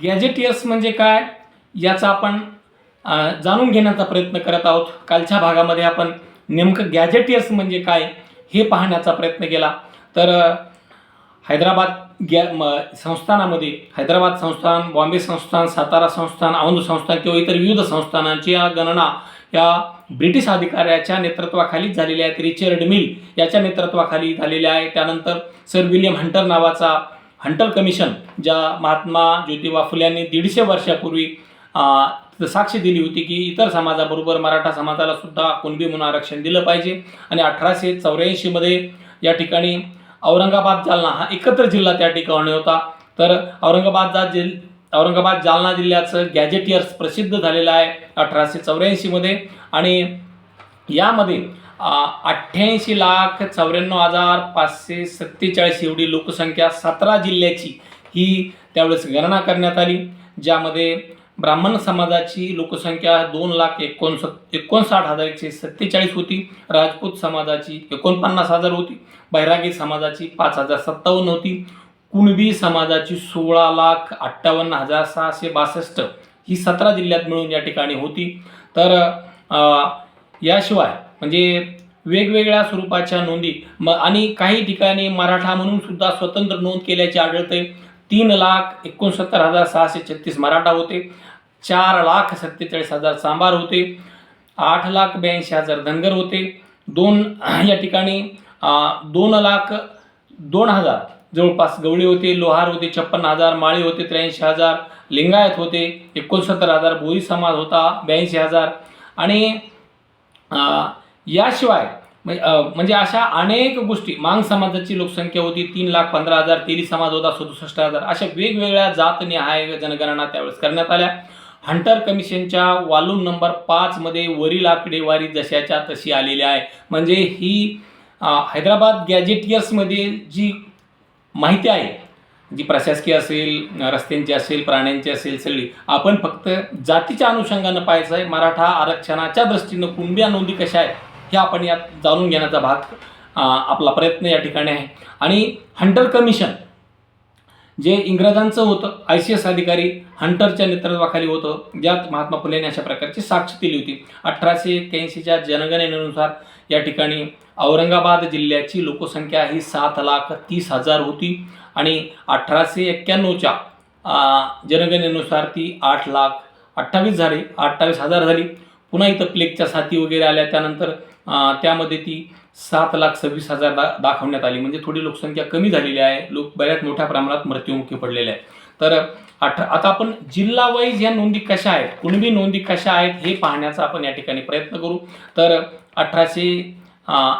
गॅजेटियर्स म्हणजे काय? याचा आपण जाणून घेण्याचा प्रयत्न करत आहोत. कालच्या भागामध्ये आपण नेमकं गॅजेटियर्स म्हणजे काय हे पाहण्याचा प्रयत्न केला. तर हैदराबाद गॅ म संस्थानामध्ये हैदराबाद संस्थान बॉम्बे संस्थान सातारा संस्थान औंध संस्थान किंवा इतर विविध संस्थानांची या गणना या ब्रिटिश अधिकाऱ्याच्या नेतृत्वाखाली झालेल्या आहेत. रिचर्ड मिल याच्या नेतृत्वाखाली झालेल्या आहे त्यानंतर सर विलियम हंटर नावाचा हंटर कमिशन ज्या महात्मा ज्योतिबा फुले यांनी दीडशे वर्षापूर्वी साक्षी साक्ष दिली होती की इतर समाजाबरोबर मराठा समाजाला सुद्धा कुणबी म्हणून आरक्षण दिलं पाहिजे. आणि अठराशे चौऱ्याऐंशीमध्ये या ठिकाणी औरंगाबाद जालना हा एकत्र जिल्हा त्या ठिकाणी होता. तर औरंगाबाद जा जिल औरंगाबाद जालना जिल्ह्याचं गॅजेटियर्स प्रसिद्ध झालेलं आहे अठराशे चौऱ्याऐंशीमध्ये आणि यामध्ये अठ्ठ्याऐंशी लाख चौऱ्याण्णव हजार पाचशे सत्तेचाळीस एवढी लोकसंख्या सतरा जिल्ह्याची ही त्यावेळेस गणना करण्यात आली ज्यामध्ये ब्राह्मण समाजाची लोकसंख्या दोन लाख एकोणस एकोणसाठ हजार एकशे सत्तेचाळीस होती राजपूत समाजाची एकोणपन्नास हजार होती बैरागी समाजाची पाच हजार सत्तावन्न होती कुणबी समाजाची सोळा लाख अठ्ठावन्न हजार सहाशे बासष्ट ही सतरा जिल्ह्यात मिळून या ठिकाणी होती. तर याशिवाय म्हणजे वेगवेगळ्या स्वरूपाच्या नोंदी. म आणि काही ठिकाणी मराठा म्हणून सुद्धा स्वतंत्र नोंद केल्याचे आढळते तीन लाख एकोणसत्तर हजार सहाशे छत्तीस मराठा होते. चार लाख सत्तेचाळीस हजार सांबार होते. आठ लाख ब्याऐंशी हजार धनगर होते. दोन या ठिकाणी दोन लाख दोन हजार जवळपास गवळी होते लोहार होते छप्पन्न हजार माळी होते त्र्याऐंशी हजार लिंगायत होते एकोणसत्तर हजार भोई समाज होता ब्याऐंशी हजार. आणि याशिवाय म्हणजे अशा अनेक गोष्टी मांग समाजाची लोकसंख्या होती तीन लाख पंधरा हजार तेली समाज होता सदुसष्ट हजार अशा वेगवेगळ्या जातनिहाय जनगणना त्यावेळेस करण्यात आल्या. हंटर कमिशनच्या वालूम नंबर पाचमध्ये वरील आकडेवारी जशाच्या तशी आलेली आहे. म्हणजे ही हैदराबाद गॅजेटियर्समध्ये जी माहिती आहे जी प्रशासकीय असेल रस्त्यांची असेल प्राण्यांची असेल सगळी आपण फक्त जातीच्या अनुषंगानं पाहायचं आहे. मराठा आरक्षणाच्या दृष्टीनं कुणब्या नोंदी कशा आहेत? हे आपण यात जाणून घेण्याचा भाग आपला प्रयत्न या ठिकाणी आहे. आणि हंटर कमिशन जे इंग्रजांचं होतं आय सी एस अधिकारी हंटरच्या नेतृत्वाखाली होतं ज्यात महात्मा फुले यांनी अशा प्रकारची साक्ष दिली होती. अठराशे एक्क्याऐंशीच्या जनगणनेनुसार या ठिकाणी औरंगाबाद जिल्ह्याची लोकसंख्या ही सात लाख तीस हजार होती आणि अठराशे एक्क्याण्णवच्या जनगणनेनुसार ती आठ लाख अठ्ठावीस झाली अठ्ठावीस हजार झाली. पुन्हा इथं प्लेगच्या साथी वगैरे आल्या त्यानंतर त्यामध्ये ती सात लाख सव्वीस हजार दा दाखवण्यात आली. म्हणजे थोडी लोकसंख्या कमी झालेली आहे. लोक बऱ्याच मोठ्या प्रमाणात मृत्युमुखी पडलेले आहेत. तर अठ आता आपण जिल्हा वाईज ह्या नोंदी कशा आहेत? कुणबी नोंदी कशा आहेत हे पाहण्याचा आपण या ठिकाणी प्रयत्न करू. तर अठराशे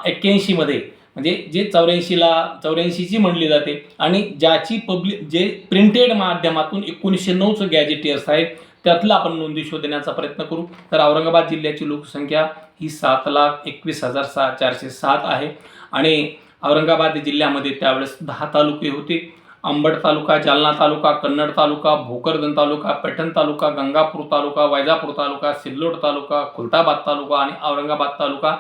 एक्क्याऐंशीमध्ये म्हणजे जे चौऱ्याऐंशीला चौऱ्याऐंशीची म्हणली जाते आणि ज्याची पब्लिक जे प्रिंटेड माध्यमातून एकोणीसशे नऊचं गॅजेटियर्स आहे त्यातलं आपण नोंदी शोधण्याचा प्रयत्न करू. तर औरंगाबाद जिल्ह्याची लोकसंख्या ही सात लाख एकवीस हजार सहा चारशे सात आहे. आणि औरंगाबाद जिल्ह्यामध्ये त्यावेळेस दहा तालुके होते. अंबड तालुका जालना तालुका कन्नड तालुका भोकरदन तालुका पैठण तालुका गंगापूर तालुका वैजापूर तालुका सिल्लोड तालुका खुलताबाद तालुका आणि औरंगाबाद तालुका.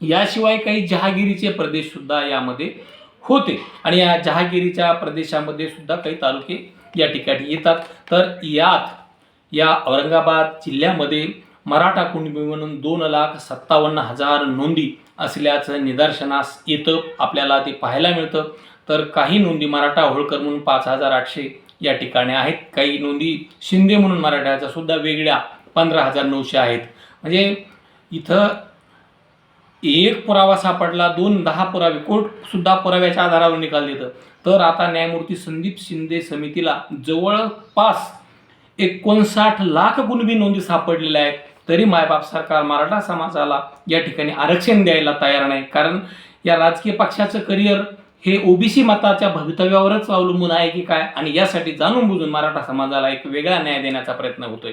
याशिवाय काही जहागिरीचे प्रदेश सुद्धा यामध्ये होते. आणि या जहागिरीच्या प्रदेशामध्ये सुद्धा काही तालुके या ठिकाणी येतात. तर यात या औरंगाबाद जिल्ह्यामध्ये मराठा कुणबी म्हणून दोन लाख सत्तावन्न हजार नोंदी असल्याचं निदर्शनास येतं आपल्याला ते पाहायला मिळतं. तर काही नोंदी मराठा होळकर म्हणून पाच हजार आठशे या ठिकाणी आहेत. काही नोंदी शिंदे म्हणून मराठ्याच्या सुद्धा वेगळ्या पंधरा हजार नऊशे आहेत. म्हणजे इथं एक पुरावा सापडला दोन दहा पुरावे कोर्ट सुद्धा पुराव्याच्या आधारावर निकाल देतं. तर आता न्यायमूर्ती संदीप शिंदे समितीला जवळपास एकोणसाठ लाख गुणबी नोंदी सापडलेल्या आहेत. तरी मायबाप सरकार मराठा समाजाला या ठिकाणी आरक्षण द्यायला तयार नाही. कारण या राजकीय पक्षाचं करिअर हे ओबीसी मताच्या भवितव्यावरच अवलंबून आहे की काय? आणि यासाठी जाणून बुजून मराठा समाजाला एक वेगळा न्याय देण्याचा प्रयत्न होतोय.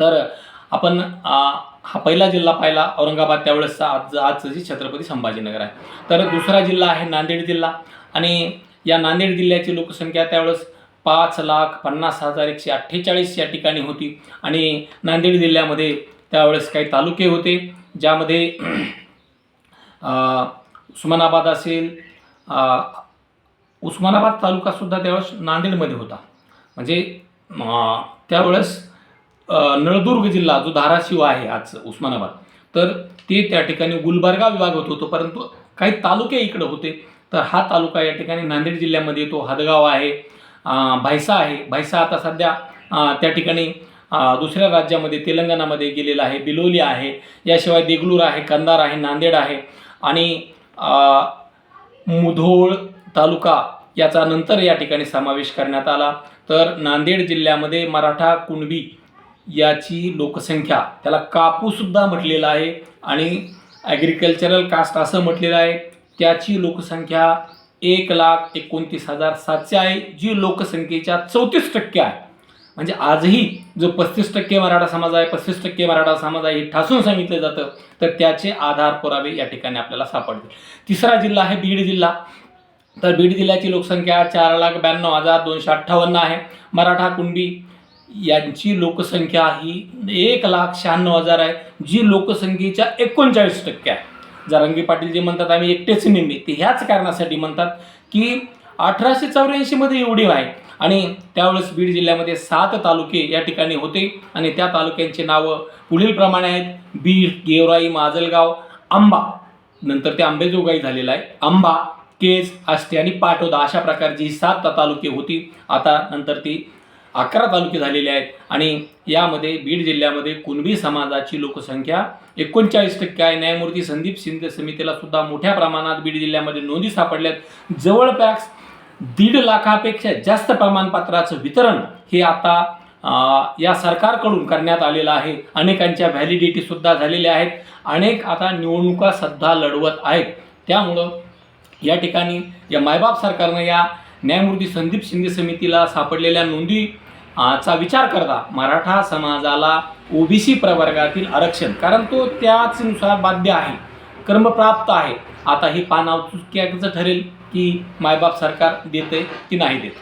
तर आपण हा पहिला जिल्हा पाहिला औरंगाबाद. त्यावेळेसचा आज आजचं जे छत्रपती संभाजीनगर आहे. तर दुसरा जिल्हा आहे नांदेड जिल्हा. आणि या नांदेड जिल्ह्याची लोकसंख्या त्यावेळेस पाच लाख पन्नास हजार एकशे अठ्ठेचाळीस या ठिकाणी होती. आणि नांदेड जिल्ह्यामध्ये त्यावेळेस काही तालुके होते ज्यामध्ये उस्मानाबाद असेल उस्मानाबाद तालुकासुद्धा त्यावेळेस नांदेडमध्ये होता. म्हणजे त्यावेळेस नळदुर्ग जिल्हा जो धाराशिव आहे आज उस्मानाबाद तर ते त्या ठिकाणी गुलबर्गा विभाग होत होतो परंतु काही तालुके इकडं होते. तर हा तालुका या ठिकाणी नांदेड जिल्ह्यामध्ये येतो हदगाव आहे भायसा आहे. भायसा आता सध्या त्या ठिकाणी दुसऱ्या राज्यामध्ये तेलंगणामध्ये गेलेला आहे. बिलोली आहे. याशिवाय देगलूर आहे कंदार आहे नांदेड आहे आणि मुधोळ तालुका याचा नंतर या ठिकाणी समावेश करण्यात आला. तर नांदेड जिल्ह्यामध्ये मराठा कुणबी याची लोकसंख्या त्याला कापूसुद्धा म्हटलेलं आहे आणि ॲग्रिकल्चरल कास्ट असं म्हटलेलं आहे. त्याची लोकसंख्या एक लाख एकोणतीस हजार सातशे आहे जी लोकसंख्येच्या चौतीस टक्के आहे. म्हणजे आजही जो पस्तीस टक्के मराठा समाज आहे पस्तीस टक्के मराठा समाज आहे हे ठासून सांगितलं जातं तर त्याचे आधार पुरावे या ठिकाणी आपल्याला सापडतील. तिसरा जिल्हा आहे बीड जिल्हा. तर बीड जिल्ह्याची लोकसंख्या चार लाख ब्याण्णव हजार दोनशे अठ्ठावन्न आहे. मराठा कुणबी यांची लोकसंख्या ही एक लाख शहाण्णव हजार आहे जी लोकसंख्येच्या एकोणचाळीस टक्के आहे. जारंगी पाटील जे म्हणतात आम्ही एकटेच निम्मे ते ह्याच कारणासाठी म्हणतात की अठराशे चौऱ्याऐंशीमध्ये एवढी आहे आणि त्यावेळेस बीड जिल्ह्यामध्ये सात तालुके या ठिकाणी होते आणि त्या तालुक्यांची नावं पुढीलप्रमाणे आहेत. बीड गेवराई माजलगाव आंबा. नंतर ते आंबेजोगाई झालेला आहे. आंबा केज आष्टे आणि पाटोदा अशा प्रकारची ही सात तालुके होती. आता नंतर ती अकरा तालुके झालेले आहेत. आणि यामध्ये बीड जिल्ह्यामध्ये कुणबी समाजाची लोकसंख्या एकोणचाळीस टक्के आहे. न्यायमूर्ती संदीप शिंदे समितीला सुद्धा मोठ्या प्रमाणात बीड जिल्ह्यामध्ये नोंदी सापडल्यात. जवळपास दीड लाखापेक्षा जास्त प्रमाणपत्राचं वितरण हे आता या सरकारकडून करण्यात आलेलं आहे. अनेकांच्या व्हॅलिडिटीसुद्धा झालेल्या आहेत. अनेक आता निवडणुका सध्या लढवत आहेत. त्यामुळं या ठिकाणी या मायबाप सरकारनं या न्यायमूर्ती संदीप शिंदे समितीला सापडलेल्या नोंदी चा विचार करता मराठा समाजाला ओबीसी प्रवर्गातील आरक्षण कारण तो त्याचनुसार बाध्य आहे कर्मप्राप्त आहे. आता हे पानाव चुक्याचं ठरेल की मायबाप सरकार देते की नाही देत?